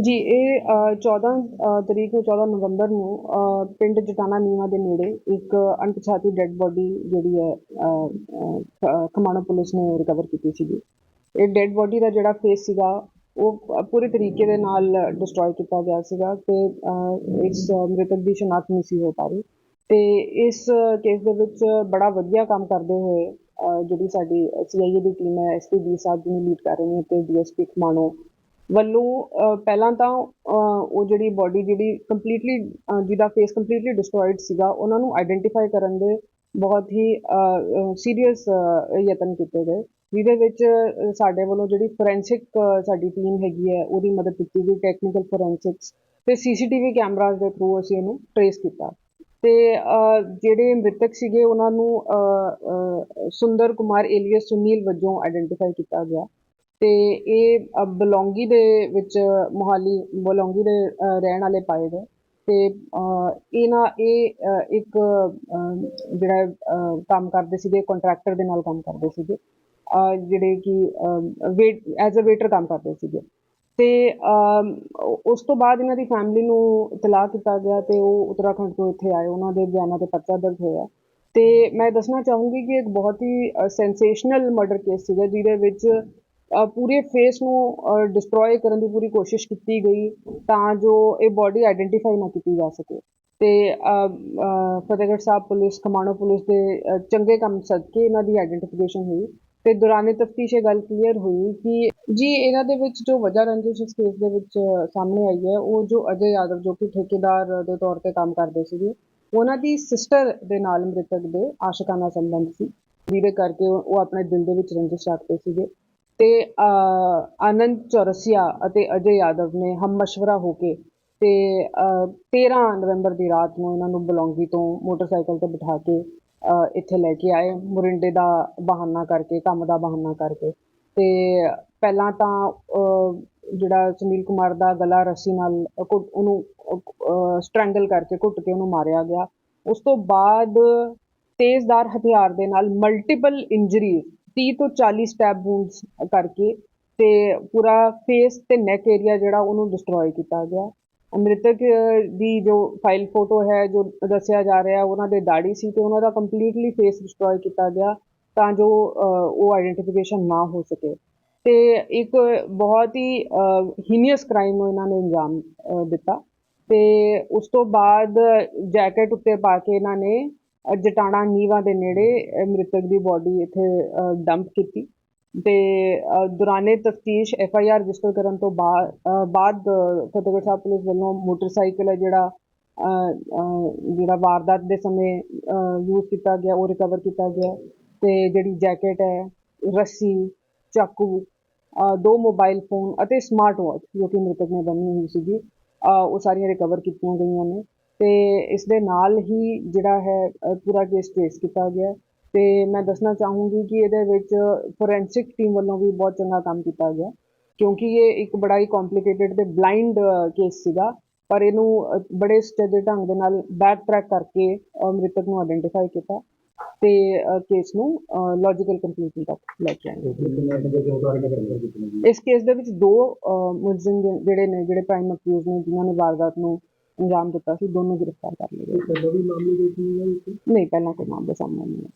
ਜੀ ਇਹ ਅ, 14 ਤਰੀਕ ਨੂੰ 14 ਨਵੰਬਰ ਨੂੰ ਅ, ਪਿੰਡ ਜਟਾਣਾ ਨੀਵਾ ਦੇ ਨੇੜੇ ਇੱਕ ਅਣਪਛਾਤੀ ਡੈੱਡ ਬੋਡੀ ਜਿਹੜੀ ਹੈ ਅ, ਅ, ਖ- ਖਮਾਣੋ ਪੁਲਿਸ ਨੇ ਰਿਕਵਰ ਕੀਤੀ ਸੀਗੀ। ਇਹ ਡੈੱਡ ਬੋਡੀ ਦਾ ਜਿਹੜਾ ਫੇਸ ਸੀਗਾ ਉਹ ਪ- ਪੂਰੇ ਤਰੀਕੇ ਦੇ ਨਾਲ ਡਿਸਟਰੋਏ ਕੀਤਾ ਗਿਆ ਸੀਗਾ ਤੇ ਅ, ਇਸ ਮ੍ਰਿਤਕ ਦੀ ਸ਼ਨਾਖਤ ਨਹੀਂ ਸੀ ਹੋ ਪਾ ਰਹੀ। ਤੇ ਇਸ ਕੇਸ ਦੇ ਵਿੱਚ ਬੜਾ ਵਧੀਆ ਕੰਮ ਕਰਦੇ ਹੋਏ ਅ, ਜਿਹੜੀ ਸਾਡੀ ਸੀਆਈਏ ਦੀ ਟੀਮ ਹੈ ਐਸਪੀ ਬੀ ਸਾਹਿਬ ਜੀ ਨੂੰ ਲੀਡ ਕਰ ਰਹੇ ਨੇ ਤੇ ਡੀਐਸਪੀ ਖਮਾਣੋ ਵੱਲੋਂ ਪਹਿਲਾਂ ਤਾਂ ਉਹ ਜਿਹੜੀ ਬੋਡੀ ਜਿਹੜੀ ਕੰਪਲੀਟਲੀ ਜਿਹਦਾ ਫੇਸ ਕੰਪਲੀਟਲੀ ਡਿਸਟਰੋਇਡ ਸੀਗਾ, ਉਹਨਾਂ ਨੂੰ ਆਈਡੈਂਟੀਫਾਈ ਕਰਨ ਦੇ ਬਹੁਤ ਹੀ ਸੀਰੀਅਸ ਯਤਨ ਕੀਤੇ ਗਏ। ਜਿਹਦੇ ਵਿੱਚ ਸਾਡੇ ਵੱਲੋਂ ਜਿਹੜੀ ਫੋਰੈਂਸਿਕ ਸਾਡੀ ਟੀਮ ਹੈਗੀ ਹੈ, ਉਹਦੀ ਮਦਦ ਕੀਤੀ ਗਈ ਟੈਕਨੀਕਲ ਫੋਰੈਂਸਿਕਸ ਤੇ ਸੀਸੀਟੀਵੀ ਕੈਮਰਾਜ਼ ਦੇ ਥਰੂ ਅਸੀਂ ਇਹਨੂੰ ਟਰੇਸ ਕੀਤਾ। ਤੇ ਜਿਹੜੇ ਮ੍ਰਿਤਕ ਸੀਗੇ, ਉਹਨਾਂ ਨੂੰ ਸੁੰਦਰ ਕੁਮਾਰ ਏਲੀਅਸ ਸੁਨੀਲ ਵਜੋਂ ਆਈਡੈਂਟੀਫਾਈ ਕੀਤਾ ਗਿਆ। ਅਤੇ ਇਹ ਬਲੌਂਗੀ ਦੇ ਵਿੱਚ ਮੋਹਾਲੀ ਬਲੌਂਗੀ ਦੇ ਰਹਿਣ ਵਾਲੇ ਪਾਏ ਗਏ। ਅਤੇ ਅ, ਇਹਨਾਂ ਇਹ ਇੱਕ ਜਿਹੜਾ ਕੰਮ ਕਰਦੇ ਸੀਗੇ ਕੰਟਰੈਕਟਰ ਦੇ ਨਾਲ ਕੰਮ ਕਰਦੇ ਸੀਗੇ। ਜਿਹੜੇ ਕਿ ਵੇਟ ਐਜ਼ ਅ ਵੇਟਰ ਕੰਮ ਕਰਦੇ ਸੀਗੇ। ਤੇ ਉਸ ਤੋਂ ਬਾਅਦ ਇਹਨਾਂ ਦੀ ਫੈਮਿਲੀ ਨੂੰ ਇਤਲਾਹ ਕੀਤਾ ਗਿਆ ਤੇ ਉਹ ਉੱਤਰਾਖੰਡ ਤੋਂ ਇੱਥੇ ਆਏ। ਉਹਨਾਂ ਦੇ ਬਿਆਨਾਂ ਤੇ ਪਰਚਾ ਦਰਜ ਹੋਇਆ। ਤੇ ਮੈਂ ਦੱਸਣਾ ਚਾਹੂੰਗੀ ਕਿ ਇੱਕ ਬਹੁਤ ਹੀ ਸੈਂਸੇਸ਼ਨਲ ਮਰਡਰ ਕੇਸ ਸੀਗਾ ਜਿਹਦੇ ਵਿੱਚ ਪੂਰੇ ਫੇਸ ਨੂੰ ਡਿਸਟਰੋਏ ਕਰਨ ਦੀ ਪੂਰੀ ਕੋਸ਼ਿਸ਼ ਕੀਤੀ ਗਈ ਤਾਂ ਜੋ ਇਹ ਬੋਡੀ ਆਇਡੈਂਟੀਫਾਈ ਨਾ ਕੀਤੀ ਜਾ ਸਕੇ। ਤੇ ਫਤਿਹਗੜ੍ਹ ਸਾਹਿਬ ਪੁਲਿਸ, ਖਮਾਣੋ ਪੁਲਿਸ ਦੇ ਚੰਗੇ ਕੰਮ ਸਦਕੇ ਇਹਨਾਂ ਦੀ ਆਇਡੈਂਟੀਫਿਕੇਸ਼ਨ ਹੋਈ। ਤੇ ਦੌਰਾਨੇ ਤਫਤੀਸ਼ ਇਹ ਗੱਲ ਕਲੀਅਰ ਹੋਈ ਕਿ ਜੀ ਇਹਨਾਂ ਦੇ ਵਿੱਚ ਜੋ ਵਜ੍ਹਾ ਰੰਜਿਸ਼ ਇਸ ਕੇਸ ਦੇ ਵਿੱਚ ਸਾਹਮਣੇ ਆਈ ਹੈ, ਉਹ ਜੋ ਅਜੇ ਯਾਦਵ ਜੋ ਕਿ ਠੇਕੇਦਾਰ ਦੇ ਤੌਰ ਤੇ ਕੰਮ ਕਰਦੇ ਸੀਗੇ, ਉਹਨਾਂ ਦੀ ਸਿਸਟਰ ਦੇ ਨਾਲ ਮ੍ਰਿਤਕ ਦੇ ਆਸ਼ਿਕਾਨਾ ਸੰਬੰਧ ਸੀ। ਜਿਹਦੇ ਕਰਕੇ ਉਹ ਆਪਣੇ ਦਿਲ ਦੇ ਵਿੱਚ ਰੰਜਿਸ਼ ਰੱਖਦੇ ਸੀਗੇ। ਤੇ ਆਨੰਦ ਚੌਰਸੀਆ ਅਤੇ ਅਜੇ ਯਾਦਵ ਨੇ ਹਮ ਮਸ਼ਵਰਾ ਹੋ ਕੇ ਤੇ ਅ, 13 ਨਵੰਬਰ ਦੀ ਰਾਤ ਨੂੰ ਇਹਨਾਂ ਨੂੰ ਬਲੌਂਗੀ ਤੋਂ ਮੋਟਰਸਾਈਕਲ ਤੇ ਬਿਠਾ ਕੇ ਇੱਥੇ ਲੈ ਕੇ ਆਏ। ਮੁਰਿੰਡੇ ਦਾ ਬਹਾਨਾ ਕਰਕੇ ਕੰਮ ਦਾ ਬਹਾਨਾ ਕਰਕੇ। ਤੇ ਪਹਿਲਾਂ ਤਾਂ ਜਿਹੜਾ ਸੁਨੀਲ ਕੁਮਾਰ ਦਾ ਗਲਾ ਰੱਸੀ ਨਾਲ ਘੁੱਟ- ਉਹਨੂੰ ਸਟ੍ਰੈਂਗਲ ਕਰਕੇ ਘੁੱਟ ਕੇ ਉਹਨੂੰ ਮਾਰਿਆ ਗਿਆ। ਉਸ ਤੋਂ ਬਾਅਦ ਤੇਜ਼ਦਾਰ ਹਥਿਆਰ ਦੇ ਨਾਲ ਮਲਟੀਪਲ ਇੰਜਰੀਜ਼ 30 ਤੋਂ 40 ਸਟੈਪ ਵੂਨਸ ਕਰਕੇ ਤੇ ਪੂਰਾ ਫੇਸ ਤੇ ਨੈਕ ਏਰੀਆ ਜਿਹੜਾ ਉਹਨੂੰ ਡਿਸਟਰੋਏ ਕੀਤਾ ਗਿਆ। ਮ੍ਰਿਤਕ ਦੀ ਜੋ ਫਾਈਲ ਫੋਟੋ ਹੈ, ਜੋ ਦੱਸਿਆ ਜਾ ਰਿਹਾ, ਉਹਨਾਂ ਦੇ ਦਾੜੀ ਸੀ ਤੇ ਉਹਨਾਂ ਦਾ ਕੰਪਲੀਟਲੀ ਫੇਸ ਡਿਸਟਰੋਏ ਕੀਤਾ ਗਿਆ ਤਾਂ ਜੋ ਉਹ ਆਇਡੈਂਟੀਫਿਕੇਸ਼ਨ ਨਾ ਹੋ ਸਕੇ। ਤੇ ਇੱਕ ਬਹੁਤ ਹੀ ਹੀਨੀਅਸ ਕ੍ਰਾਈਮ ਨੂੰ ਇਹਨਾਂ ਨੇ ਅੰਜਾਮ ਦਿੱਤਾ। ਤੇ ਉਸ ਤੋਂ ਬਾਅਦ ਜੈਕਟ ਉੱਤੇ ਪਾ ਕੇ ਇਹਨਾਂ ਨੇ ਜਟਾਣਾ ਨੀਵਾ ਦੇ ਨੇੜੇ ਮ੍ਰਿਤਕ ਦੀ ਬੋਡੀ ਇੱਥੇ ਡੰਪ ਕੀਤੀ ਤੇ ਦੌਰਾਨੇ ਤਫਤੀਸ਼ ਐਫ ਆਈ ਆਰ ਰਜਿਸਟਰ ਕਰਨ ਤੋਂ ਬਾਅਦ ਫਤਿਹਗੜ੍ਹ ਸਾਹਿਬ ਪੁਲਿਸ ਵੱਲੋਂ ਮੋਟਰਸਾਈਕਲ ਹੈ ਜਿਹੜਾ ਜਿਹੜਾ ਵਾਰਦਾਤ ਦੇ ਸਮੇਂ ਯੂਜ਼ ਕੀਤਾ ਗਿਆ, ਉਹ ਰਿਕਵਰ ਕੀਤਾ ਗਿਆ ਤੇ ਜਿਹੜੀ ਜੈਕਟ ਹੈ, ਰੱਸੀ, ਚਾਕੂ ਦੋ ਮੋਬਾਈਲ ਫੋਨ ਅਤੇ ਸਮਾਰਟ ਵਾਚ ਜੋ ਕਿ ਮ੍ਰਿਤਕ ਨੇ ਬੰਨੀ ਹੋਈ ਸੀਗੀ ਉਹ ਸਾਰੀਆਂ ਰਿਕਵਰ ਕੀਤੀਆਂ ਗਈਆਂ ਨੇ। ਤੇ ਇਸ ਦੇ ਨਾਲ ਹੀ ਜਿਹੜਾ ਹੈ ਪੂਰਾ ਕੇਸ ਟ੍ਰੇਸ ਕੀਤਾ ਗਿਆ ਤੇ ਮੈਂ ਦੱਸਣਾ ਚਾਹੂੰਗੀ ਕਿ ਇਹਦੇ ਵਿੱਚ ਫੋਰੈਂਸਿਕ ਟੀਮ ਵੱਲੋਂ ਵੀ ਬਹੁਤ ਚੰਗਾ ਕੰਮ ਕੀਤਾ ਗਿਆ ਕਿਉਂਕਿ ਇਹ ਇੱਕ ਬੜਾ ਹੀ ਕੰਪਲਿਕੇਟਡ ਤੇ ਬਲਾਈਂਡ ਕੇਸ ਸੀਗਾ। ਪਰ ਇਹਨੂੰ ਬੜੇ ਸਟੇਜੇ ਢੰਗ ਦੇ ਨਾਲ ਬੈਕ ਟਰੈਕ ਕਰਕੇ ਮ੍ਰਿਤਕ ਨੂੰ ਆਇਡੈਂਟੀਫਾਈ ਕੀਤਾ ਤੇ ਕੇਸ ਨੂੰ ਲੌਜੀਕਲ ਕੰਕਲੂਜਨ ਤੱਕ ਲੈ ਕੇ ਆਏ। ਇਸ ਕੇਸ ਦੇ ਵਿੱਚ ਦੋ ਮੁਲਜ਼ਮ ਜਿਹੜੇ ਨੇ, ਜਿਹੜੇ ਪ੍ਰਾਈਮ ਅਕਿਊਜ਼ ਨੇ, ਜਿਨ੍ਹਾਂ ਨੇ ਵਾਰਦਾਤ ਨੂੰ ਅੰਜਾਮ ਦਿੱਤਾ ਸੀ ਦੋਨੋਂ ਗ੍ਰਿਫਤਾਰ ਕਰ ਲਏ ਗਏ। ਨਹੀਂ ਪਹਿਲਾਂ ਕੋਈ ਮਾਮਲਾ ਸਾਹਮਣੇ ਨਹੀਂ ਆਇਆ।